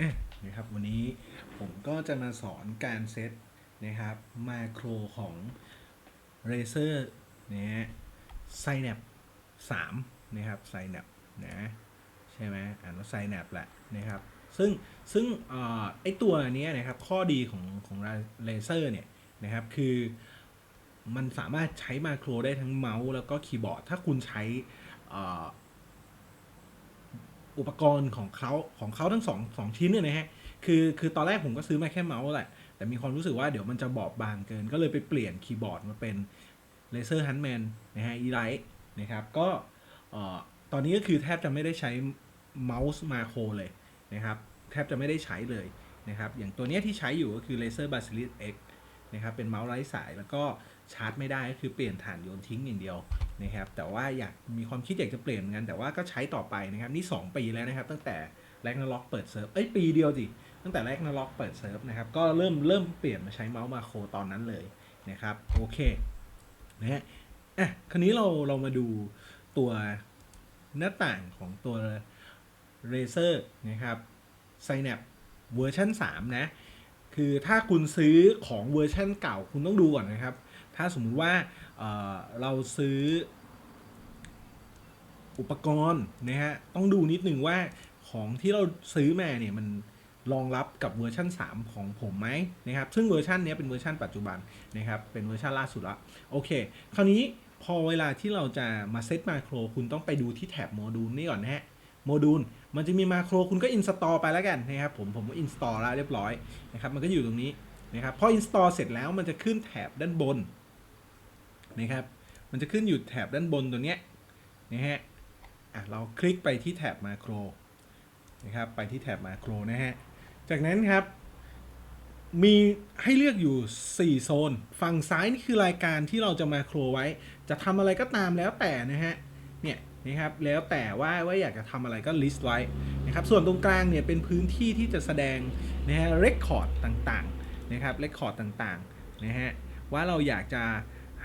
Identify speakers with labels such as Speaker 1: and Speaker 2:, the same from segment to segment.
Speaker 1: อะนะครับวันนี้ผมก็จะมาสอนการเซตนะครับมาโครของ Razer นะฮะ Synapse 3นะครับ Synapse นะใช่ไหมอ่านว่า Synapse แหละนะครับซึ่งซึ่งอไอตัวนี้นะครับข้อดีของของ Razer เนี่ยนะครับคือมันสามารถใช้มาโครได้ทั้งเมาส์แล้วก็คีย์บอร์ด ถ้าคุณใช้ อุปกรณ์ของเขาของเขาทั้งสองสองชิ้นเนี่ยนะฮะคือคือตอนแรกผมก็ซื้อมาแค่เมาส์แหละ แต่มีความรู้สึกว่าเดี๋ยวมันจะบอบบางเกิน ก็เลยไปเปลี่ยนคีย์บอร์ดมาเป็น Laser Huntman นะฮะ e l i t e นะครับ ก็ตอนนี้ก็คือแทบจะไม่ได้ใช้เมาส์มาโครเลยนะครับ แทบจะไม่ได้ใช้เลยนะครับ อย่างตัวเนี้ยที่ใช้อยู่ก็คือ Laser Basilisk X นะครับ เป็นเมาส์ไร้สายแล้วก็ชาร์จไม่ได้ก็คือเปลี่ยนฐานโยนทิ้งอย่างเดียว นะครับแต่ว่าอยากมีความคิดอยากจะเปลี่ยนเหมือนกัน แต่ว่าก็ใช้ต่อไปนะครับนี่ 2 ปีแล้วนะครับ ตั้งแต่แรกนาล็อกเปิดเซิร์ฟเอ้ยปีเดียวสิตั้งแต่แรกนาล็อกเปิดเซิร์ฟนะครับก็เริ่มเริ่มเปลี่ยนมาใช้เมาส์มาโครตอนนั้นเลยนะครับโอเคนะฮะอะคราวนี้เราเรามาดูตัวหน้าต่างของตัว Razer นะครับ Synapse เวอร์ชัน3นะคือถ้าคุณซื้อของเวอร์ชันเก่าคุณต้องดูก่อนนะครับ ถ้าสมมุติว่า เราซื้ออุปกรณ์นะฮะ ต้องดูนิดหนึ่งว่าของที่เราซื้อมาเนี่ยมันรองรับกับเวอร์ชัน3 ของผมไหมนะครับ ซึ่งเวอร์ชันนี้เป็นเวอร์ชันปัจจุบันนะครับ เป็นเวอร์ชันล่าสุดละ โอเค คราวนี้พอเวลาที่เราจะมาเซตมาโครคุณต้องไปดูที่แท็บโมดูลนี่ก่อนนะฮะ โมดูลมันจะมีมาโครคุณก็อินสตอลไปแล้วกันนะครับ ผมผมก็อินสตอลแล้วเรียบร้อยนะครับ มันก็อยู่ตรงนี้นะครับ พออินสตอลเสร็จแล้วมันจะขึ้นแถบด้านบน นะครับ มันจะขึ้นอยู่แถบด้านบนตัวเนี้ยนะฮะอะเราคลิกไปที่แถบมาโครนะครับไปที่แถบมาโครนะฮะจากนั้นครับ มีให้เลือกอยู่ 4 โซน ฝั่งซ้ายนี่คือรายการที่เราจะมาโครไว้ จะทำอะไรก็ตามแล้วแต่นะฮะเนี่ยนะครับแล้วแต่ว่าว่าอยากจะทำอะไรก็ลิสต์ไว้นะครับส่วนตรงกลางเนี่ยเป็นพื้นที่ที่จะแสดงนะฮะเรคคอร์ดต่างๆนะครับเรคคอร์ดต่างๆนะฮะว่าเราอยากจะ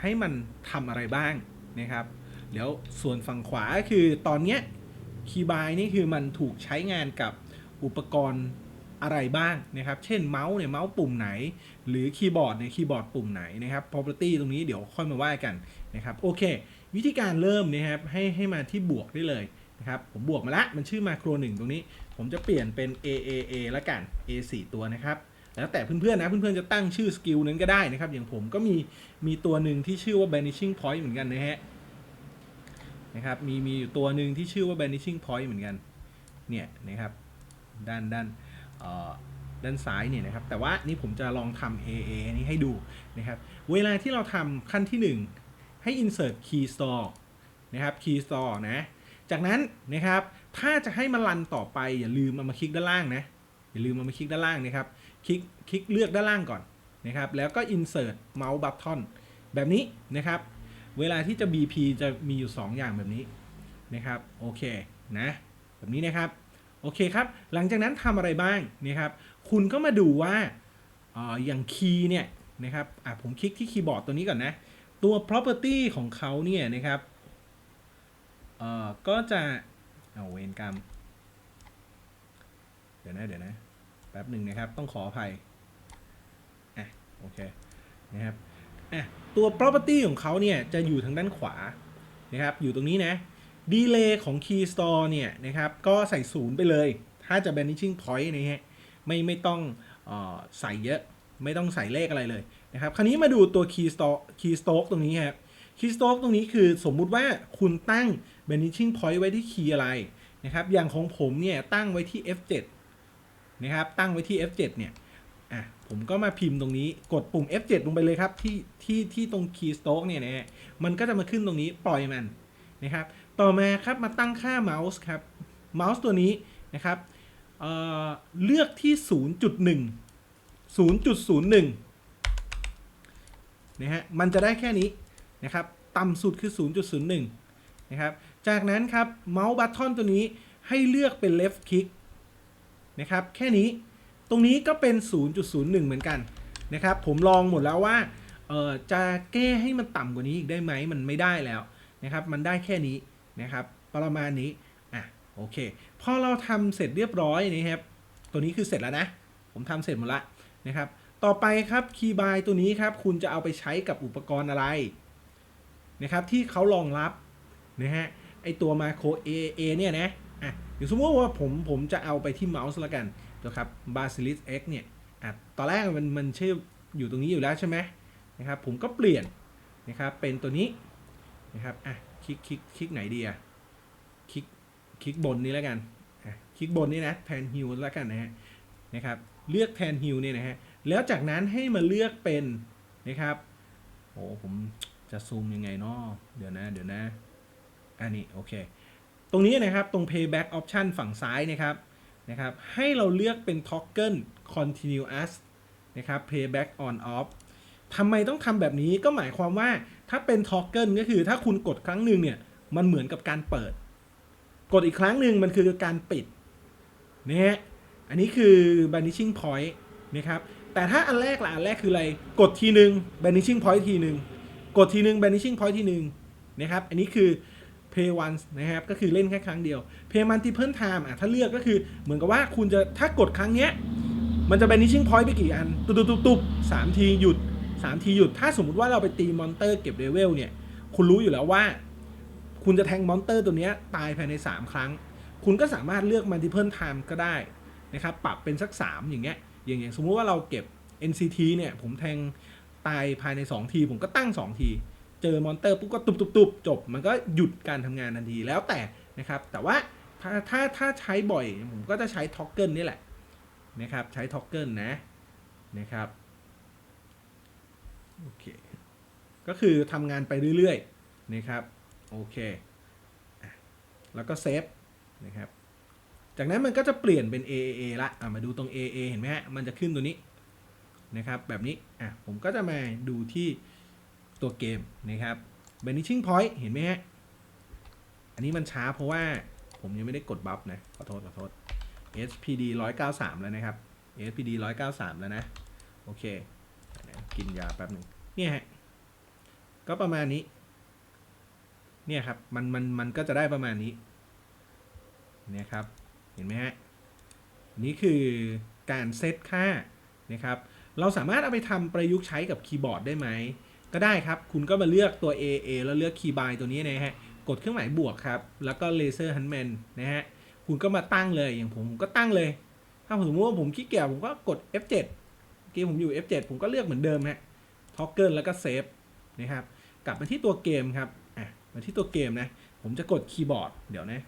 Speaker 1: ให้มันทำอะไรบ้างนะครับเดี๋ยวส่วนฝั่งขวาคือตอนเนี้ยคีย์บายนี่คือมันถูกใช้งานกับอุปกรณ์อะไรบ้างนะครับ เช่นเมาส์เนี่ยเมาส์ปุ่มไหน หรือคีย์บอร์ดเนี่ยคีย์บอร์ดปุ่มไหนนะครับ property ตรงนี้เดี๋ยวค่อยมาว่ากันนะครับโอเค วิธีการเริ่มนะครับให้ให้มาที่บวกได้เลยนะครับผมบวกมาละมันชื่อมาโครหนึ่งตรงนี้ ผมจะเปลี่ยนเป็น A A A ละกัน A 4 ตัวนะครับ แล้วแต่เพื่อนๆนะเพื่อนๆจะตั้งชื่อสกิลนั้นก็ได้นะครับ อย่างผมก็มีมีตัวหนึ่งที่ชื่อว่า banishing point เหมือนกันนะฮะนะครับมีมีอยู่ตัวหนึ่งที่ชื่อว่า banishing point เหมือนกันเนี่ยนะครับด้านด้านเอ่อด้านซ้ายเนี่ยนะครับแต่ว่านี่ผมจะลองทำ AA นี้ให้ดูนะครับเวลาที่เราทำขั้นที่ 1 ให้ insert key store นะครับ key store นะจากนั้นนะครับถ้าจะให้มันรันต่อไปอย่าลืมเอามาคลิกด้านล่างนะอย่าลืมเอามาคลิกด้านล่างนะครับ คลิกคลิกเลือกด้านล่างก่อนนะครับ แล้วก็ insert mouse button แบบนี้นะครับ เวลาที่จะ BP จะมีอยู่ 2 อย่างแบบนี้นะครับ โอเคนะ แบบนี้นะครับ โอเคครับ หลังจากนั้นทำอะไรบ้างนะครับ คุณก็มาดูว่าอออย่างคีย์เนี่ยนะครับ อะผมคลิกที่คีย์บอร์ดตัวนี้ก่อนนะ ตัว property ของเขาเนี่ยนะครับ เอ่อ ก็จะ เอาเวนกรรม เดี๋ยวนะ เดี๋ยวนะ แป๊บหนึ่งนะครับ ต้องขออภัยอะโอเคนะครับอะตัว property ของเขาเนี่ยจะอยู่ทางด้านขวานะครับอยู่ตรงนี้นะ delay ของ key store เนี่ยนะครับก็ใส่ศูนย์ไปเลย ถ้าจะ vanishing point นะฮะไม่ไม่ต้องออใส่เยอะไม่ต้องใส่เลขอะไรเลยนะครับ คราวนี้มาดูตัว key store key stroke ตรงนี้ครับ key stroke ตรงนี้คือสมมุติว่าคุณตั้ง vanishing point ไว้ที่ key อะไรนะครับ อย่างของผมเนี่ยตั้งไว้ที่ F7 นะครับ ตั้งไว้ที่ F7 เนี่ยอะผมก็มาพิมพ์ตรงนี้กดปุ่ม F7 ลงไปเลยครับ ที่ที่ที่ตรง keystroke เนี่ยนะฮะมันก็จะมาขึ้นตรงนี้ปล่อยมันนะครับต่อมาครับมาตั้งค่าเมาส์ครับเมาส์ตัวนี้นะครับเอ่อเลือกที่ 0.1 0.01นะฮะมันจะได้แค่นี้นะครับต่ำสุดคือ 0.01นะครับจากนั้นครับเมาส์บัตทอนตัวนี้ให้เลือกเป็น left click นะครับ แค่นี้ตรงนี้ก็เป็น 0.01 เหมือนกันนะครับ ผมลองหมดแล้วว่าเออจะแก้ให้มันต่ำกว่านี้อีกได้ไหมมันไม่ได้แล้วนะครับ มันได้แค่นี้นะครับ ประมาณนี้อะโอเคพอเราทำเสร็จเรียบร้อยนะครับ ตัวนี้คือเสร็จแล้วนะ ผมทำเสร็จหมดละนะครับ ต่อไปครับคีย์บายตัวนี้ครับ คุณจะเอาไปใช้กับอุปกรณ์อะไรนะครับ ที่เขารองรับนะฮะไอตัวมาโคร AA เนี่ยนะ อย่างสมมติว่าผมผมจะเอาไปที่เมาส์ละกันนะครับ Basilis X เนี่ยอะตอนแรกมันมันชื่ออยู่ตรงนี้อยู่แล้วใช่ไหมนะครับผมก็เปลี่ยนนะครับเป็นตัวนี้นะครับอะคลิกคลิกคลิกไหนดีอะคลิกคลิกบนนี้แล้วกันอะคลิกบนนี้นะแทนฮิวแล้วกันนะฮะนะครับเลือกแทนฮิวเนี่ยนะฮะแล้วจากนั้นให้มาเลือกเป็นนะครับโอ้ผมจะซูมยังไงเนาะเดี๋ยวนะเดี๋ยวนะอันนี้โอเค ตรงนี้นะครับตรง payback option ฝั่งซ้ายนะครับนะครับให้เราเลือกเป็น toggle continuous นะครับ payback on off ทำไมต้องทำแบบนี้ก็หมายความว่าถ้าเป็น toggle ก็คือถ้าคุณกดครั้งหนึ่งเนี่ยมันเหมือนกับการเปิด กดอีกครั้งหนึ่งมันคือการปิดนะฮะอันนี้คือ vanishing point นะครับแต่ถ้าอันแรกล่ะอันแรกคืออะไร กดทีหนึ่ง vanishing point ทีหนึ่งกดทีหนึ่ง vanishing point ทีหนึ่งนะครับอันนี้คือ pay once นะครับ ก็คือเล่นแค่ครั้งเดียว pay multiple time อะถ้าเลือกก็คือเหมือนกับว่าคุณจะถ้ากดครั้งเนี้ยมันจะ vanishing point ไปกี่อัน ตุ๊บตุ๊บตุ๊บตุ๊บสามทีหยุดสามทีหยุด ถ้าสมมติว่าเราไปตีมอนเตอร์เก็บเลเวลเนี่ย คุณรู้อยู่แล้วว่า คุณจะแทงมอนเตอร์ตัวเนี้ยตายภายใน 3 ครั้ง คุณก็สามารถเลือก multiple time ก็ได้นะครับ ปรับเป็นสัก 3 อย่างเงี้ย อย่างอย่างสมมุติว่าเราเก็บ NCT เนี่ย ผมแทงตายภายใน 2 ที ผมก็ตั้ง 2 ที เจอมอนเตอร์ปุ๊บก็ตุบตุบตุบจบ มันก็หยุดการทำงานทันทีแล้วแต่นะครับ แต่ว่าถ้าถ้าถ้าใช้บ่อยผมก็จะใช้ท็อกเกิลนี่แหละนะครับใช้ท็อกเกิลนะนะครับโอเคก็คือทำงานไปเรื่อยๆนะครับโอเคแล้วก็เซฟนะครับจากนั้นมันก็จะเปลี่ยนเป็น AAA ละอะมาดูตรง AA เห็นไหมฮะมันจะขึ้นตัวนี้นะครับแบบนี้อะผมก็จะมาดูที่ ตัวเกมนะครับ Vanishing Point เห็นไหมฮะ อันนี้มันช้าเพราะว่าผมยังไม่ได้กดบัฟนะ ขอโทษ ขอโทษ SPD 193 แล้วนะครับ SPD 193 แล้วนะ โอเคเดี๋ยวนะกินยาแป๊บหนึ่งเนี่ยฮะ ก็ประมาณนี้ เนี่ยครับ มันมันมันก็จะได้ประมาณนี้ เนี่ยครับ เห็นไหมฮะ นี่คือการเซตค่านะครับ เราสามารถเอาไปทำประยุกต์ใช้กับคีย์บอร์ดได้ไหม ก็ได้ครับ คุณก็มาเลือกตัว AA แล้วเลือกคีย์บายตัวนี้นะฮะ กดเครื่องหมายบวกครับ แล้วก็เลเซอร์ฮันแมนนะฮะ คุณก็มาตั้งเลย อย่างผมผมก็ตั้งเลย ถ้าผมสมมติว่าผมขี้เกียจผมก็กด F7 เมื่อกี้ผมอยู่ F7 ผมก็เลือกเหมือนเดิมฮะท็อกเกิลแล้วก็เซฟนะครับ กลับมาที่ตัวเกมครับ อะ มาที่ตัวเกมนะ ผมจะกดคีย์บอร์ด เดี๋ยวนะ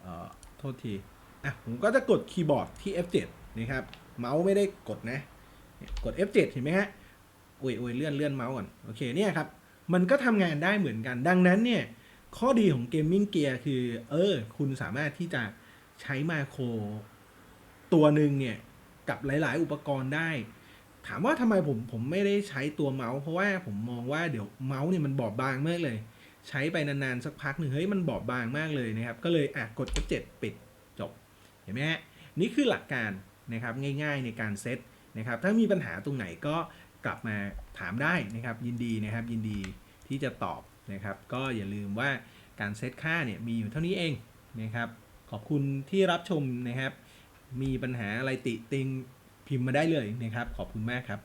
Speaker 1: เอ่อ โทษที อะ ผมก็จะกดคีย์บอร์ดที่ F7 นะครับ เมาส์ไม่ได้กดนะ กด F7 เห็นไหมฮะ อ้ยโอ้ยเลื่อนเลื่อนเมาส์ก่อน โอเคเนี่ยครับ มันก็ทำงานได้เหมือนกัน ดังนั้นเนี่ย ข้อดีของเกมมิ่งเกียร์คือ เออ คุณสามารถที่จะใช้มาโคร ตัวหนึ่งเนี่ย กับหลาย ๆ อุปกรณ์ได้ ถามว่าทำไมผมผมไม่ได้ใช้ตัวเมาส์เพราะว่าผมมองว่าเดี๋ยวเมาส์เนี่ยมันบอบบางมากเลย ใช้ไปนาน ๆ สักพักหนึ่งเฮ้ยมันบอบบางมากเลยนะครับ ก็เลยอะกด F7 ปิดจบ เห็นไหมฮะนี่คือหลักการนะครับง่าย ๆ ในการเซตนะครับถ้ามีปัญหาตรงไหนก็ กลับมาถามได้นะครับ ยินดีนะครับ ยินดีที่จะตอบนะครับ ก็อย่าลืมว่าการเซตค่าเนี่ยมีอยู่เท่านี้เองนะครับ ขอบคุณที่รับชมนะครับ มีปัญหาอะไรติติงพิมพ์มาได้เลยนะครับ ขอบคุณมากครับ